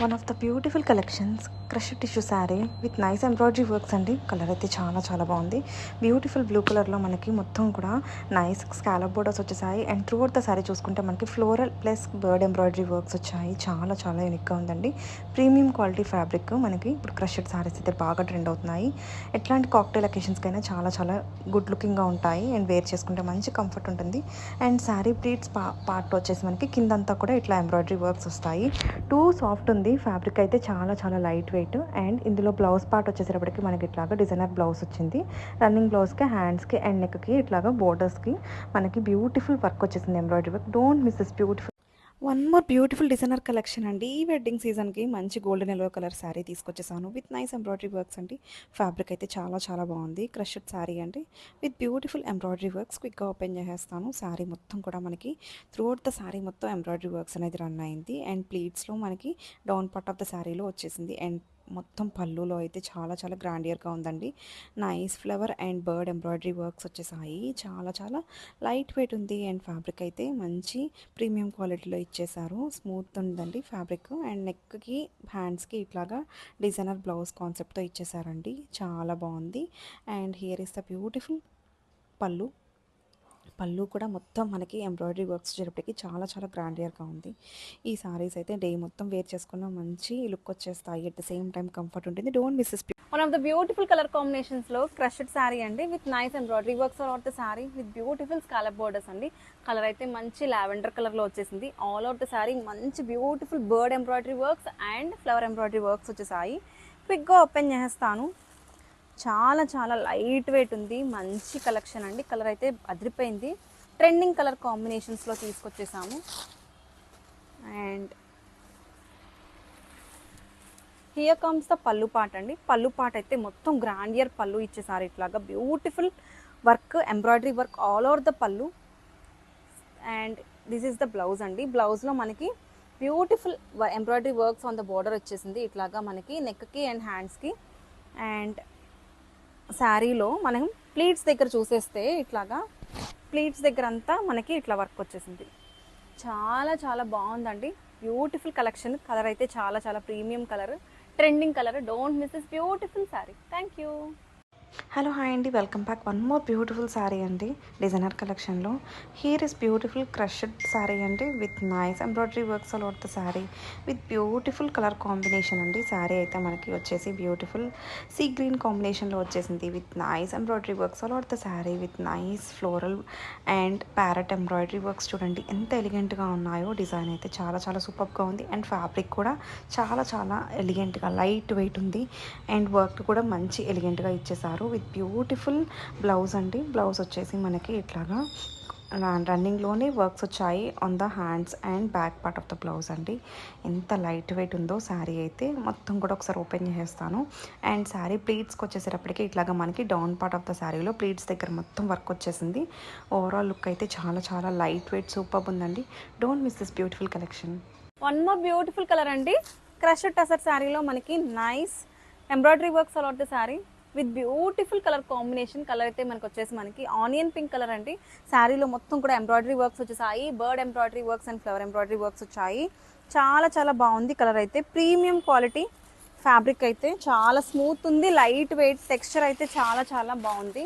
One of the beautiful collections crush tissue saree with nice embroidery works అండి. Colour అయితే చాలా చాలా బాగుంది. బ్యూటిఫుల్ బ్లూ కలర్లో మనకి మొత్తం కూడా నైస్ స్కాలప్ బోర్డర్స్ వచ్చేసాయి. And throughout the sari చూసుకుంటే మనకి floral plus bird embroidery works వచ్చాయి. చాలా చాలా యూనిక్గా ఉందండి. ప్రీమియం క్వాలిటీ ఫ్యాబ్రిక్ మనకి ఇప్పుడు క్రషెడ్ శారీస్ అయితే బాగా ట్రెండ్ అవుతున్నాయి. ఎట్లాంటి కాక్టైల్ అకేషన్స్కైనా చాలా చాలా గుడ్ లుకింగ్గా ఉంటాయి. అండ్ వేర్ చేసుకుంటే మంచి కంఫర్ట్ ఉంటుంది. అండ్ శారీ ప్లీట్స్ పా పార్ట్ వచ్చేసి మనకి కిందంతా కూడా ఇట్లా ఎంబ్రాయిడరీ వర్క్స్ వస్తాయి. టూ సాఫ్ట్ ఉంది. ఫ్యాబ్రిక్ అయితే చాలా చాలా లైట్ వెయిట్ అండ్ ఇందులో బ్లౌజ్ పార్ట్ వచ్చేసేటప్పటికి మనకి ఇట్లాగా డిజైనర్ బ్లౌజ్ వచ్చింది. రన్నింగ్ బ్లౌజ్కి హ్యాండ్స్కి అండ్ నెక్కి ఇట్లాగా బోర్డర్స్కి మనకి బ్యూటిఫుల్ వర్క్ వచ్చేసింది embroidery work don't miss this beautiful one more beautiful designer collection అండి. ఈ వెడ్డింగ్ సీజన్కి మంచి గోల్డెన్ ఎల్లో కలర్ శారీ తీసుకొచ్చేసాను. విత్ నైస్ ఎంబ్రాయిడరీ వర్క్స్ అండి. ఫ్యాబ్రిక్ అయితే చాలా చాలా బాగుంది. క్రష్డ్ శారీ అండి. విత్ బ్యూటిఫుల్ ఎంబ్రాయిడరీ వర్క్స్ క్విక్గా ఓపెన్ చేసేస్తాను. శారీ మొత్తం కూడా మనకి త్రూఅవుట్ ద శారీ మొత్తం ఎంబ్రాయిడరీ వర్క్స్ అనేది రన్ అయింది. అండ్ ప్లీట్స్లో మనకి డౌన్ పార్ట్ ఆఫ్ ద శారీలో వచ్చేసింది. అండ్ మొత్తం పళ్ళులో అయితే చాలా చాలా గ్రాండియర్గా ఉందండి. Nice flower and bird embroidery works వచ్చేసాయి. చాలా చాలా లైట్ వెయిట్ ఉంది అండ్ ఫ్యాబ్రిక్ అయితే మంచి ప్రీమియం క్వాలిటీలో ఇచ్చేసారు. స్మూత్ ఉందండి ఫ్యాబ్రిక్ అండ్ నెక్కి హ్యాండ్స్కి ఇట్లాగా డిజైనర్ బ్లౌజ్ కాన్సెప్ట్తో ఇచ్చేసారండి. చాలా బాగుంది. And here is the beautiful pallu. Pallu కూడా మొత్తం మనకి ఎంబ్రాయిడరీ వర్క్స్ వచ్చేటప్పటికి చాలా చాలా గ్రాండియర్గా ఉంది. ఈ సారీస్ అయితే డే మొత్తం వేర్ చేసుకున్న మంచి లుక్ వచ్చేస్తాయి. At the same time comfort ఉంటుంది. Don't miss one of the beautiful colour కాంబినేషన్స్లో crushed sari అండి with nice embroidery works all the saree with beautiful scallop borders అండి. కలర్ అయితే మంచి లావెండర్ కలర్లో వచ్చేసింది. ఆల్ అవుట్ ద శారీ మంచి beautiful bird embroidery works and flower embroidery works వచ్చేసాయి. క్విక్గా open చేస్తాను. చాలా చాలా లైట్ వెయిట్ ఉంది. మంచి కలెక్షన్ అండి. కలర్ అయితే అదిరిపోయింది. ట్రెండింగ్ కలర్ కాంబినేషన్స్లో తీసుకొచ్చేసాము. And here comes the pallu పాట అండి. పళ్ళు పాట అయితే మొత్తం గ్రాండియర్ పళ్ళు ఇచ్చేసారు ఇట్లాగా. Beautiful work embroidery work all over the pallu and this is the blouse అండి. బ్లౌజ్లో మనకి beautiful embroidery works on the border వచ్చేసింది. ఇట్లాగా మనకి నెక్కి అండ్ హ్యాండ్స్కి అండ్ శారీలో మనం ప్లీట్స్ దగ్గర చూసేస్తే ఇట్లాగా ప్లీట్స్ దగ్గర అంతా మనకి ఇట్లా వర్క్ వచ్చేసింది. చాలా చాలా బాగుందండి. Beautiful collection. కలర్ అయితే చాలా చాలా premium colour. Trending colour. Don't miss this beautiful saree. Thank you hello hi అండి. Welcome back. One more beautiful saree అండి. డిజైనర్ కలెక్షన్లో. Here is beautiful crushed saree అండి. With nice embroidery works all out the saree with beautiful colour combination అండి. శారీ అయితే మనకి వచ్చేసి beautiful see green కాంబినేషన్లో వచ్చేసింది. With nice embroidery works all out the saree with nice floral and parrot embroidery works చూడండి. ఎంత ఎలిగెంట్గా ఉన్నాయో. డిజైన్ అయితే చాలా చాలా సూపర్గా ఉంది. అండ్ ఫ్యాబ్రిక్ కూడా చాలా చాలా ఎలిగెంట్గా లైట్ వెయిట్ ఉంది. అండ్ వర్క్ కూడా మంచి ఎలిగెంట్గా ఇచ్చేసారు విత్ బ్యూటిఫుల్ బ్లౌజ్ అండి. బ్లౌజ్ వచ్చేసి మనకి ఇట్లాగా రన్నింగ్లోనే వర్క్స్ వచ్చాయి. On the hands and back part of the blouse అండి. ఎంత లైట్ వెయిట్ ఉందో శారీ అయితే మొత్తం కూడా ఒకసారి ఓపెన్ చేసేస్తాను. అండ్ శారీ ప్లీట్స్కి వచ్చేసేటప్పటికి ఇట్లాగా మనకి డౌన్ పార్ట్ ఆఫ్ ద శారీలో ప్లీట్స్ దగ్గర మొత్తం వర్క్ వచ్చేసింది. ఓవరాల్ లుక్ అయితే చాలా చాలా లైట్ వెయిట్ సూపర్ ఉందండి. Don't miss this beautiful collection one more beautiful colour అండి. క్రష్డ్ టసర్ శారీలో మనకి nice embroidery works all out the saree with beautiful colour combination colour అయితే మనకు వచ్చేసి మనకి ఆనియన్ పింక్ కలర్ అండి. శారీలో మొత్తం కూడా ఎంబ్రాయిడరీ వర్క్స్ వచ్చేసాయి. Bird embroidery works and flower embroidery works వచ్చాయి. చాలా చాలా బాగుంది కలర్ అయితే. ప్రీమియం క్వాలిటీ ఫ్యాబ్రిక్ అయితే చాలా స్మూత్ ఉంది. లైట్ వెయిట్ టెక్స్చర్ అయితే చాలా చాలా బాగుంది.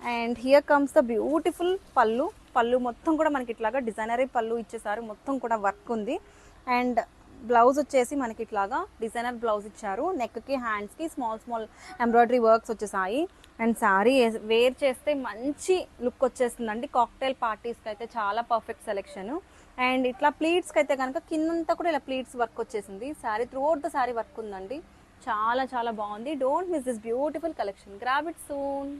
And here comes the beautiful pallu. Pallu మొత్తం కూడా మనకి ఇట్లాగా డిజైనరీ పళ్ళు ఇచ్చేసారు. మొత్తం కూడా వర్క్ ఉంది. అండ్ బ్లౌజ్ వచ్చేసి మనకి ఇట్లాగా డిజైనర్ బ్లౌజ్ ఇచ్చారు. నెక్కి హ్యాండ్స్కి స్మాల్ స్మాల్ ఎంబ్రాయిడరీ వర్క్స్ వచ్చేసాయి. అండ్ శారీ వేర్ చేస్తే మంచి లుక్ వచ్చేస్తుందండి. కాక్టైల్ పార్టీస్కి అయితే చాలా పర్ఫెక్ట్ సెలెక్షన్ అండ్ ఇట్లా ప్లీట్స్కి అయితే కనుక కిందంతా కూడా ఇలా ప్లీట్స్ వర్క్ వచ్చేసింది. Saree throughout the saree work ఉందండి. చాలా చాలా బాగుంది. Don't miss this beautiful collection grab it soon